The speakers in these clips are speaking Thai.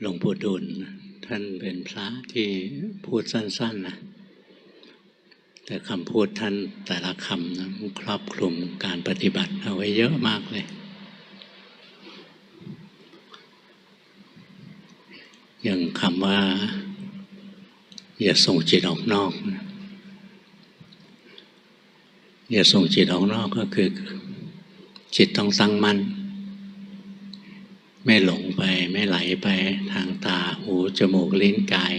หลวงปู่ดุลท่านเป็นพระที่พูดสั้นๆนะแต่คำพูดท่านแต่ละคำนะครอบคลุมการปฏิบัติเอาไว้เยอะมากเลย อย่างคำว่า อย่าส่งจิตออกนอก อย่าส่งจิตออกนอกก็คือ จิตต้องตั้งมั่น ไม่หลงไปไม่ไหลไปทางตาหูจมูกลิ้นกาย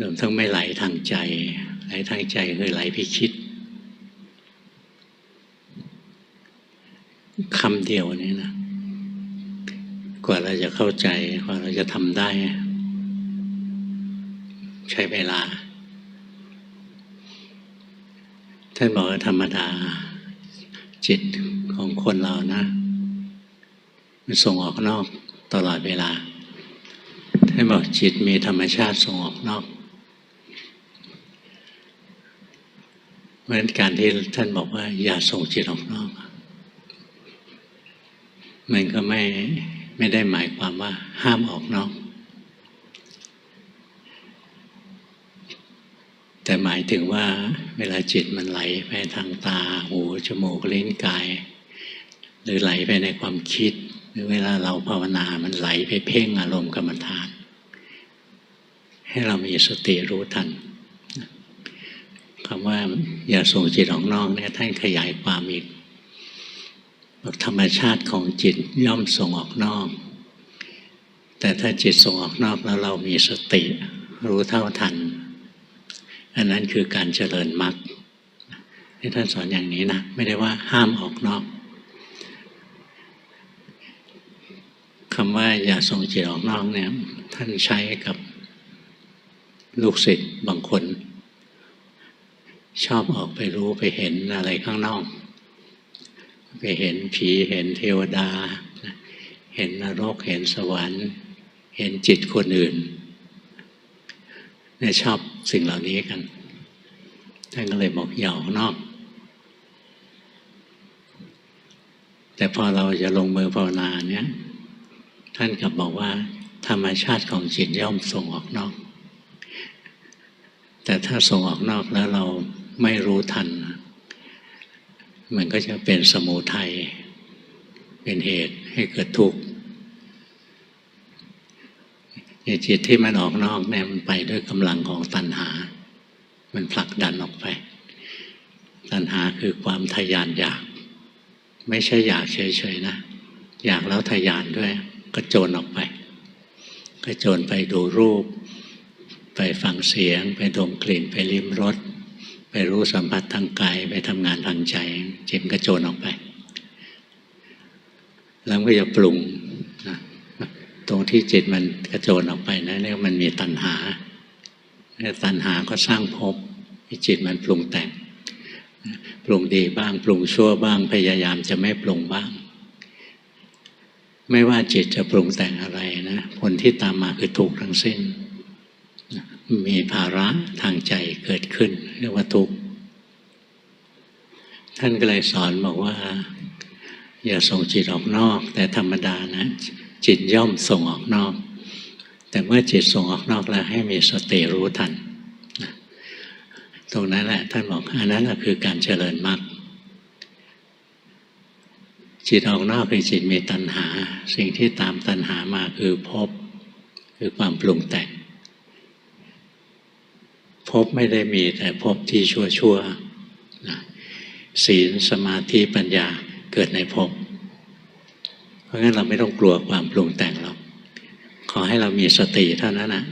รวมทั้งไม่ไหลทางใจ ไหลทางใจคือไหลพิคิดคำเดียวนี้นะกว่าเราจะเข้าใจกว่าเราจะทำได้ ใช้เวลา ท่านบอกว่าธรรมดาจิตของคนเรานะ มันส่งออกนอกตลอดเวลาท่านบอกจิตมีธรรมชาติส่งออกนอกเพราะฉะนั้นการที่ท่านบอกว่า อย่าส่งจิตออกนอก มันก็ไม่ไม่ได้หมายความว่า ห้ามออกนอก แต่หมายถึงว่า เวลาจิตมันไหลไปทางตา หู จมูก ลิ้น กาย หรือไหลไปในความคิด เวลาเราภาวนามันไหลไปเพ่งอารมณ์กรรมฐาน ให้เรามีสติรู้ทันคำว่าอย่าส่งจิตออกนอกเนี่ยท่านขยายความอีกบอกธรรมชาติของจิตย่อมส่งออกนอก แต่ถ้าจิตส่งออกนอกแล้วเรามีสติรู้เท่าทัน อันนั้นคือการเจริญมรรคที่ท่านสอนอย่างนี้นะ ไม่ได้ว่าห้ามออกนอก คำว่าอย่าส่งจิตออกนอกเนี่ยท่านใช้กับลูกศิษย์บางคน ชอบออกไปรู้ไปเห็นอะไรข้างนอก ไปเห็นผีเห็นเทวดา เห็นนรกเห็นสวรรค์ เห็นจิตคนอื่นเนี่ยชอบสิ่งเหล่านี้กัน ท่านก็เลยบอกอย่าออกนอก แต่พอเราจะลงมือภาวนาเนี่ย ท่านกลับบอกว่า ธรรมชาติของจิตย่อมส่งออกนอก แต่ถ้าส่งออกนอกแล้วเราไม่รู้ทัน มันก็จะเป็นสมุทัยเป็นเหตุให้เกิดทุกข์จิตที่มันออกนอกเนี่ยมันไปด้วยกำลังของตัณหา มันผลักดันออกไป ตัณหาคือความทยานอยาก ไม่ใช่อยากเฉยๆนะ อยากแล้วทยานด้วย กระโจนออกไป กระโจนไปดูรูป ไปฟังเสียง ไปดมกลิ่น ไปลิ้มรส ไปรู้สัมผัสทางกาย ไปทำงานทางใจจิตกระโจนออกไป แล้วก็จะปรุงนะตรงที่จิตมันกระโจนออกไปนะเรียกมันมีตัณหาตัณหาก็สร้างภพที่จิตมันปรุงแต่ง ปรุงดีบ้าง ปรุงชั่วบ้าง พยายามจะไม่ปรุงบ้าง ไม่ว่าจิตจะปรุงแต่งอะไรนะผลที่ตามมาคือทุกข์ทั้งสิ้น มีภาระทางใจเกิดขึ้น เรียกว่าทุกข์ท่านก็เลยสอนบอกว่า อย่าส่งจิตออกนอก แต่ธรรมดานะ จิตย่อมส่งออกนอก แต่เมื่อจิตส่งออกนอกแล้วให้มีสติรู้ทัน ตรงนั้นแหละท่านบอกอันนั้นคือการเจริญมรรค จิตออกนอกคือจิตมีตัณหา สิ่งที่ตามตัณหามาคือภพคือความปรุงแต่งภพไม่ได้มีแต่ภพที่ชั่วชั่วศีลสมาธิปัญญาเกิดในภพเพราะงั้นเราไม่ต้องกลัวความปรุงแต่งหรอกขอให้เรามีสติเท่านั้นนะ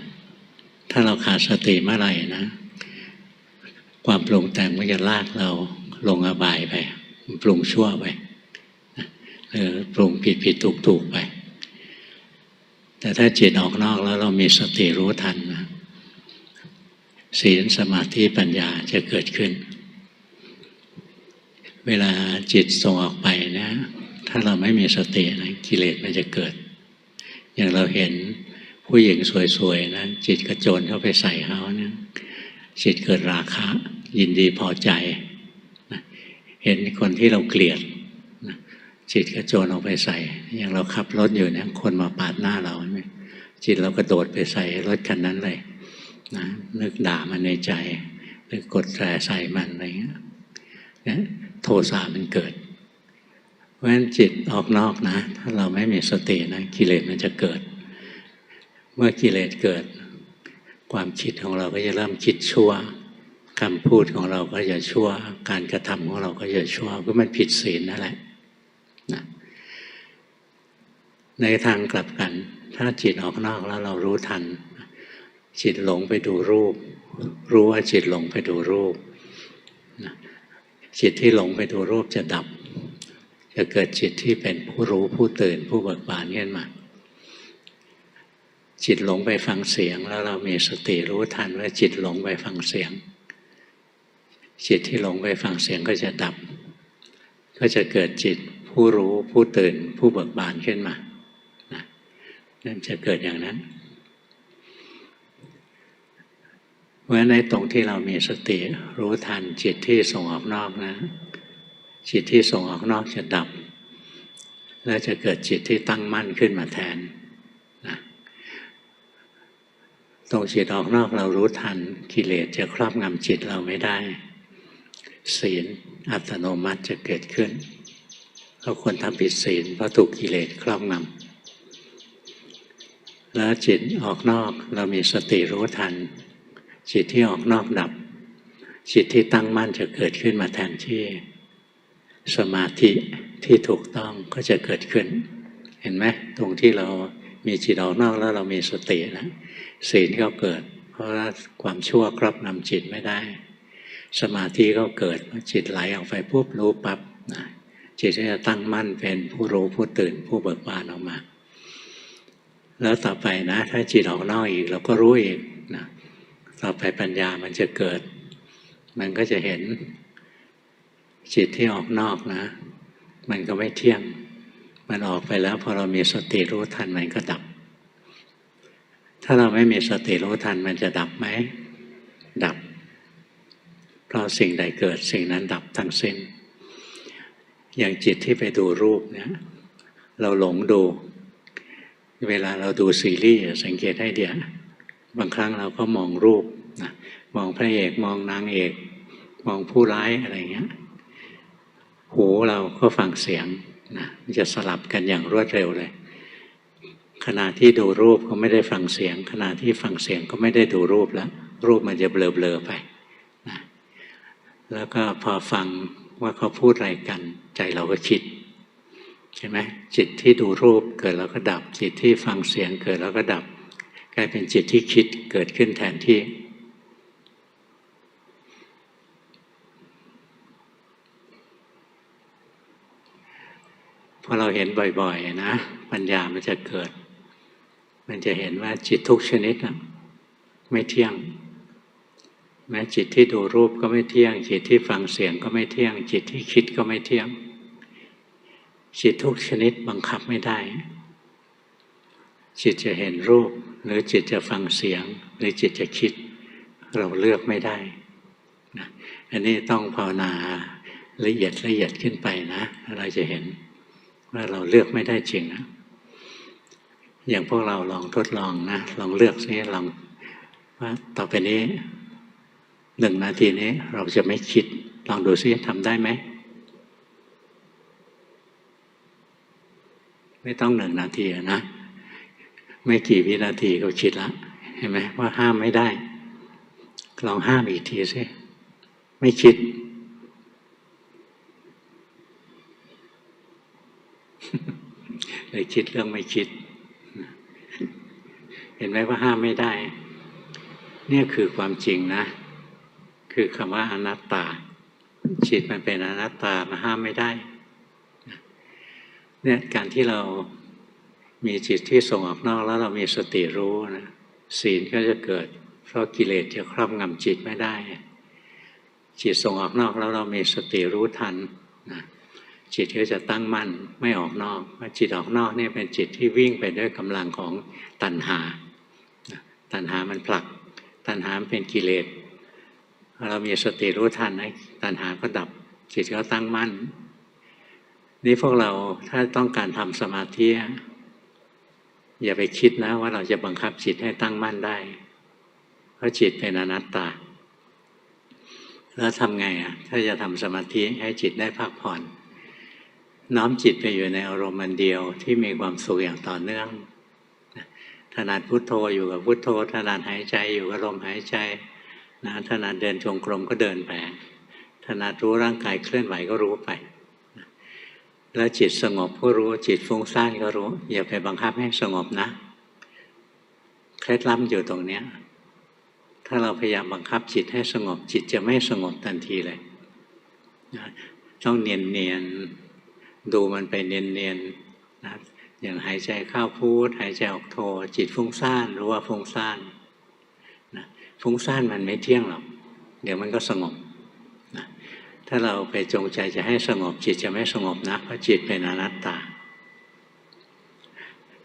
ถ้าเราขาดสติเมื่อไหร่นะ ความปรุงแต่งมันจะลากเราลงอบายไปปรุงชั่วไป ปรุงผิดผิดถูกถูกไป แต่ถ้าจิตออกนอกแล้วเรามีสติรู้ทันนะศีลสมาธิปัญญาจะเกิดขึ้น เวลาจิตส่งออกไปนะ ถ้าเราไม่มีสตินะกิเลสมันจะเกิด อย่างเราเห็นผู้หญิงสวยๆนะจิตกระโจนเข้าไปใส่เขาเนะจิตเกิดราคะ ยินดีพอใจนะเห็นคนที่เราเกลียด จิตก็โจรออกไปใส่ อย่างเราขับรถอยู่เนี่ยคนมาปาดหน้าเราใช่ไหมจิตเรากระโดดไปใส่รถคันนั้นเลยนะนึกด่ามันในใจหรือกดแตรใส่มันอะไรเงี้ยเนี่ยโทสะมันเกิด เพราะฉะนั้นจิตออกนอกนะ ถ้าเราไม่มีสตินะกิเลสมันจะเกิด เมื่อกิเลสเกิด ความคิดของเราก็จะเริ่มคิดชั่วคำพูดของเราก็จะชั่ว การกระทำของเราก็จะชั่วก็มันผิดศีลนั่นแหละ ในทางกลับกัน ถ้าจิตออกนอกแล้วเรารู้ทัน จิตหลงไปดูรูป รู้ว่าจิตหลงไปดูรูปจิตที่หลงไปดูรูปจะดับ จะเกิดจิตที่เป็นผู้รู้ผู้ตื่นผู้เบิกบานขึ้นมาจิตหลงไปฟังเสียง แล้วเรามีสติรู้ทันว่าจิตหลงไปฟังเสียง จิตที่หลงไปฟังเสียงก็จะดับ ก็จะเกิดจิตผู้รู้ผู้ตื่นผู้เบิกบานขึ้นมา นั่นจะเกิดอย่างนั้นเพราะฉะนั้นในตรงที่เรามีสติรู้ทันจิตที่ส่งออกนอกนะ จิตที่ส่งออกนอกจะดับ แล้วจะเกิดจิตที่ตั้งมั่นขึ้นมาแทนนะตรงจิตออกนอกเรารู้ทันกิเลสจะครอบงำจิตเราไม่ได้ ศีลอัตโนมัติจะเกิดขึ้นเราควรทำผิดศีลเพราะถูกกิเลสครอบงำ แล้วจิตออกนอกเรามีสติรู้ทัน จิตที่ออกนอกดับ จิตที่ตั้งมั่นจะเกิดขึ้นมาแทนที่ สมาธิที่ถูกต้องก็จะเกิดขึ้น เห็นไหมตรงที่เรามีจิตออกนอกแล้วเรามีสตินะศีลก็เกิด เพราะว่าความชั่วครอบงำจิตไม่ได้ สมาธิก็เกิดเมื่อจิตไหลออกไปปุ๊บรู้ปับ๊บจิตก็จะตั้งมั่นเป็นผู้รู้ผู้ตื่นผู้เบิกบานออกมา แล้วต่อไปนะ ถ้าจิตออกนอกอีกเราก็รู้อีกนะต่อไปปัญญามันจะเกิด มันก็จะเห็นจิตที่ออกนอกนะ มันก็ไม่เที่ยง มันออกไปแล้วพอเรามีสติรู้ทันมันก็ดับ ถ้าเราไม่มีสติรู้ทันมันจะดับไหม ดับ เพราะสิ่งใดเกิดสิ่งนั้นดับทั้งสิ้น อย่างจิตที่ไปดูรูปเนี่ย เราหลงดู เวลาเราดูซีรีส์สังเกตให้เดียวบางครั้งเราก็มองรูปนะมองพระเอกมองนางเอก มองผู้ร้ายอะไรเงี้ยหูเราก็ฟังเสียงนะมันจะสลับกันอย่างรวดเร็วเลย ขณะที่ดูรูปก็ไม่ได้ฟังเสียง ขณะที่ฟังเสียงก็ไม่ได้ดูรูปแล้ว รูปมันจะเบลอๆไปนะแล้วก็พอฟังว่าเขาพูดอะไรกัน ใจเราก็คิด ใช่ไหมจิตที่ดูรูปเกิดแล้วก็ดับ จิตที่ฟังเสียงเกิดแล้วก็ดับ กลายเป็นจิตที่คิดเกิดขึ้นแทนที่ พอเราเห็นบ่อยๆนะ ปัญญามันจะเกิด มันจะเห็นว่าจิตทุกชนิดนะไม่เที่ยงแม้จิตที่ดูรูปก็ไม่เที่ยง จิตที่ฟังเสียงก็ไม่เที่ยง จิตที่คิดก็ไม่เที่ยง จิตทุกชนิดบังคับไม่ได้ จิตจะเห็นรูป หรือจิตจะฟังเสียง หรือจิตจะคิด เราเลือกไม่ได้นะอันนี้ต้องภาวนาละเอียดละเอียดขึ้นไปนะ เราจะเห็นว่าเราเลือกไม่ได้จริงนะอย่างพวกเราลองทดลองนะ ลองเลือกซิลองว่าต่อไปนี้หนึ่งนาทีนี้เราจะไม่คิด ลองดูซิทำได้ไหม ไม่ต้องหนึ่งนาทีนะ ไม่กี่วินาทีก็คิดละเห็นไหมว่าห้ามไม่ได้ลองห้ามอีกทีซิไม่คิด เลยคิดเรื่องไม่คิด เห็นไหมว่าห้ามไม่ได้ เนี่ยคือความจริงนะ คือคำว่าอนัตตาจิตมันเป็นอนัตตามาห้ามไม่ได้ เนี่ยการที่เรามีจิตที่ส่งออกนอกแล้วเรามีสติรู้นะศีลก็จะเกิด เพราะกิเลสจะครอบงำจิตไม่ได้ จิตส่งออกนอกแล้วเรามีสติรู้ทันนะจิตก็จะตั้งมั่นไม่ออกนอกว่าจิตออกนอกนี่เป็นจิตที่วิ่งไปด้วยกำลังของตัณหา ตัณหามันผลัก ตัณหาเป็นกิเลสเรามีสติรู้ทันนะตัณหาก็ดับจิตก็ตั้งมั่น นี่พวกเราถ้าต้องการทำสมาธิอย่าไปคิดนะว่าเราจะบังคับจิตให้ตั้งมั่นได้ เพราะจิตเป็นอนัตตา แล้วทำไงอะ ถ้าจะทำสมาธิให้จิตได้พักผ่อน น้อมจิตไปอยู่ในอารมณ์มันเดียวที่มีความสุขอย่างต่อเนื่องถนัดพุโทโธอยู่กับพุโทโธถนัดหายใจอยู่กับลมหายใจนะถนัดเดินจงกรมก็เดินไปถนัดรู้ร่างกายเคลื่อนไหวก็รู้ไป แล้วจิตสงบก็รู้ จิตฟุ้งซ่านก็รู้ อย่าไปบังคับให้สงบนะเคล็ดลับอยู่ตรงเนี้ยถ้าเราพยายามบังคับจิตให้สงบ จิตจะไม่สงบทันทีเลยต้องเนียนเนียนดูมันไปเนียนเนียนนะอย่างหายใจเข้าพูด หายใจออกโทจิตฟุ้งซ่านรู้ว่าฟุ้งซ่านนะฟุ้งซ่านมันไม่เที่ยงหรอกเดี๋ยวมันก็สงบ ถ้าเราไปจงใจจะให้สงบจิตจะไม่สงบนะเพราะจิตเป็นอนัตตา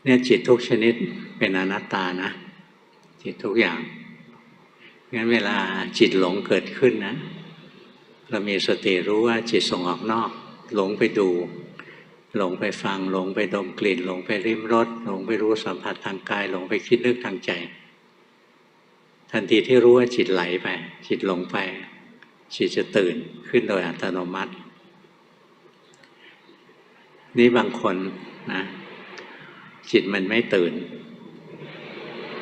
เนี่ยจิตทุกชนิดเป็นอนัตตานะ จิตทุกอย่างงั้นเวลาจิตหลงเกิดขึ้นนะ เรามีสติรู้ว่าจิตส่งออกนอก หลงไปดู หลงไปฟัง หลงไปดมกลิ่น หลงไปริมรสหลงไปรู้สัมผัสทางกาย หลงไปคิดนึกทางใจ ทันทีที่รู้ว่าจิตไหลไป จิตหลงไป จิตจะตื่นขึ้นโดยอัตโนมัติ นี่บางคนนะจิตมันไม่ตื่น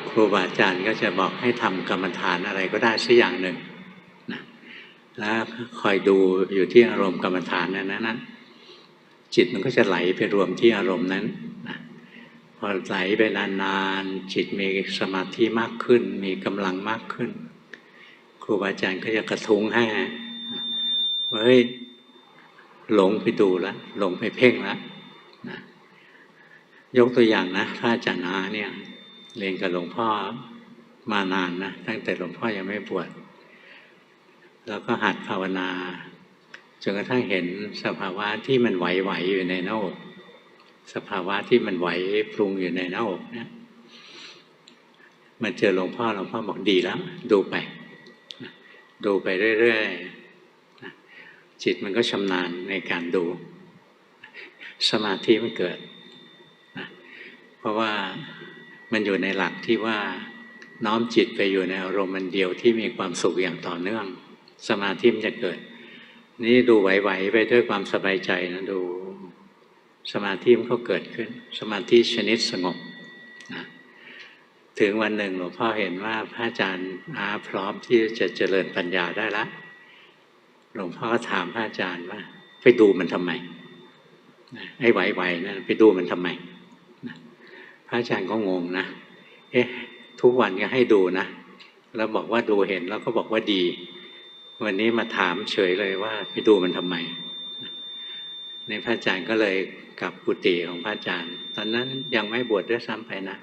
ครูบาอาจารย์ก็จะบอกให้ทำกรรมฐานอะไรก็ได้สักอย่างหนึ่งนะแล้วคอยดูอยู่ที่อารมณ์กรรมฐานนั้นนะจิตมันก็จะไหลไปรวมที่อารมณ์นั้นนะพอไหลไปนานๆจิตมีสมาธิมากขึ้น มีกำลังมากขึ้น รูบาอาจารย์ก็จะกระทุ้งให้ว่าเฮ้ยหลงไปดูแล้วหลงไปเพ่งแล้วนะยกตัวอย่างนะพระอาจารย์นาเนี่ยเรียนกับหลวงพ่อมานานนะตั้งแต่หลวงพ่อยังไม่บวชแล้วก็หัดภาวนาจนกระทั่งเห็นสภาวะที่มันไหวๆอยู่ในหน้าอกสภาวะที่มันไหวปรุงอยู่ในหน้าอกเนี่ยมันเจอหลวงพ่อหลวงพ่อบอกดีแล้ว ดูไป ดูไปเรื่อยๆ จิตมันก็ชำนาญในการดู สมาธิมันเกิด เพราะว่ามันอยู่ในหลักที่ว่าน้อมจิตไปอยู่ในอารมณ์มันเดียวที่มีความสุขอย่างต่อเนื่อง สมาธิมันจะเกิด นี่ดูไหวๆไปด้วยความสบายใจนะดู สมาธิมันก็เกิดขึ้น สมาธิชนิดสงบนะ ถึงวันหนึ่งหลวงพ่อเห็นว่าพระอาจารย์อาพร้อมที่จะเจริญปัญญาได้ละหลวงพ่อก็ถามพระอาจารย์ว่า ไปดูมันทำไมไอ้ไหวๆนะั่นไปดูมันทำไมพระอาจารย์ก็งงนะเอ๊ะทุกวันก็ให้ดูนะแล้วบอกว่าดูเห็นแล้วก็บอกว่าดี วันนี้มาถามเฉยเลยว่า ไปดูมันทำไมในพระอาจารย์ก็เลยกลับกุฏิของพระอาจารย์ ตอนนั้นยังไม่บวชด้วยซ้ำไปนะ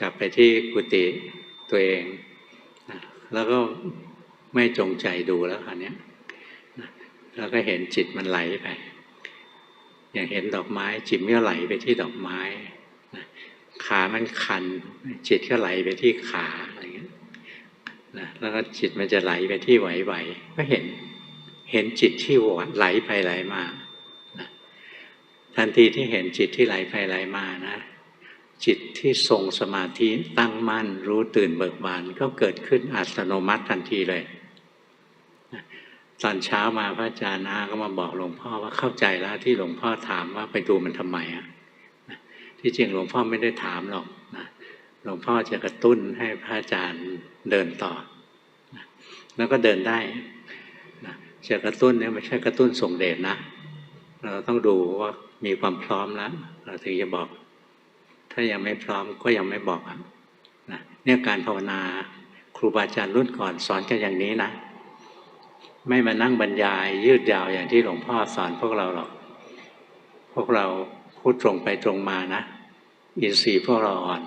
กลับไปที่กุฏิตัวเองแล้วก็ไม่จงใจดูแล้วคราวนี้แล้วก็เห็นจิตมันไหลไป อย่างเห็นดอกไม้ จิตก็ไหลไปที่ดอกไม้ขามันคัน จิตก็ไหลไปที่ขานะแล้วก็จิตมันจะไหลไปที่ไหวๆก็เห็นเห็นจิตที่ไหลไปไหลมาทันทีที่เห็นจิตที่ไหลไปไหลมานะ จิตที่ทรงสมาธิตั้งมั่น รู้ตื่นเบิกบานก็เกิดขึ้นอัตโนมัติทันทีเลย ตอนเช้ามาพระอาจารย์นาก็มาบอกหลวงพ่อว่าเข้าใจแล้วที่หลวงพ่อถามว่าไปดูมันทำไมอะที่จริงหลวงพ่อไม่ได้ถามหรอกนะหลวงพ่อจะกระตุ้นให้พระอาจารย์เดินต่อ แล้วก็เดินได้จะกระตุ้นเนี่ยไม่ใช่กระตุ้นส่งเดชนะ เราต้องดูว่ามีความพร้อมแล้ว เราถึงจะบอก ถ้ายังไม่พร้อมก็ยังไม่บอกนะเนี่ยการภาวนาครูบาอาจารย์รุ่นก่อนสอนกันอย่างนี้นะ ไม่มานั่งบรรยายยืดยาวอย่างที่หลวงพ่อสอนพวกเราหรอก พวกเราพูดตรงไปตรงมานะอินทรีย์พวกเราอ่อน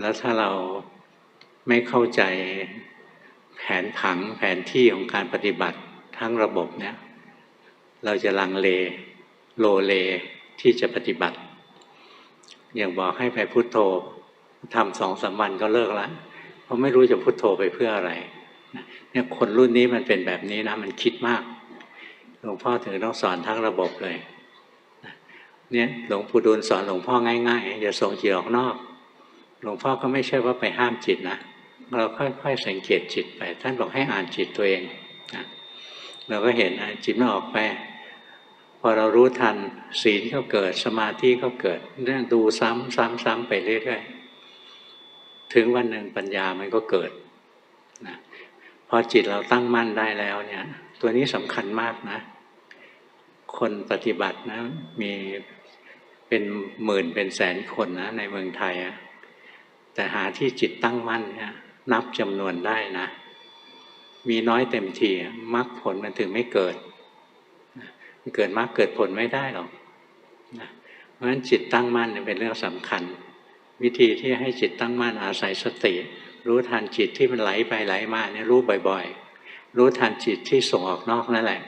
แล้วถ้าเราไม่เข้าใจแผนผังแผนที่ของการปฏิบัติทั้งระบบเนี่ยเราจะลังเลโลเลที่จะปฏิบัติ อย่างบอกให้ไปพุโทโธทำสองสามวันก็เลิกแล้วเพราะไม่รู้จะพุโทโธไปเพื่ออะไรเนี่ยคนรุ่นนี้มันเป็นแบบนี้นะ มันคิดมากหลวงพ่อถึงต้องสอนทั้งระบบเลยเนี่ยหลวงปู่ดูลสอนหลวงพ่อง่ายๆอย่าส่งจิตออกนอก หลวงพ่อก็ไม่ใช่ว่าไปห้ามจิตนะเราค่อยๆสังเกตจิตไป ท่านบอกให้อ่านจิตตัวเองนะเราก็เห็นนะจิตมันออกไป พอเรารู้ทันศีลก็เกิดสมาธิก็เกิดเรื่องดูซ้ำซ้ำซ้ำไปเรื่อยๆถึงวันหนึ่งปัญญามันก็เกิดนะพอจิตเราตั้งมั่นได้แล้วเนี่ย ตัวนี้สำคัญมากนะ คนปฏิบัตินะ มีเป็นหมื่นเป็นแสนคนนะในเมืองไทยอะแต่หาที่จิตตั้งมั่นนี่ยนับจำนวนได้นะ มีน้อยเต็มทีมรรคผลมันถึงไม่เกิด เกิดมากเกิดผลไม่ได้หรอกนะเพราะฉะนั้นจิตตั้งมั่นเนี่ยเป็นเรื่องสำคัญ วิธีที่ให้จิตตั้งมั่นอาศัยสติ รู้ทันจิตที่มันไหลไปไหลมาเนี่ยรู้บ่อย ๆ รู้ทันจิตที่ส่งออกนอกนั่นแหละ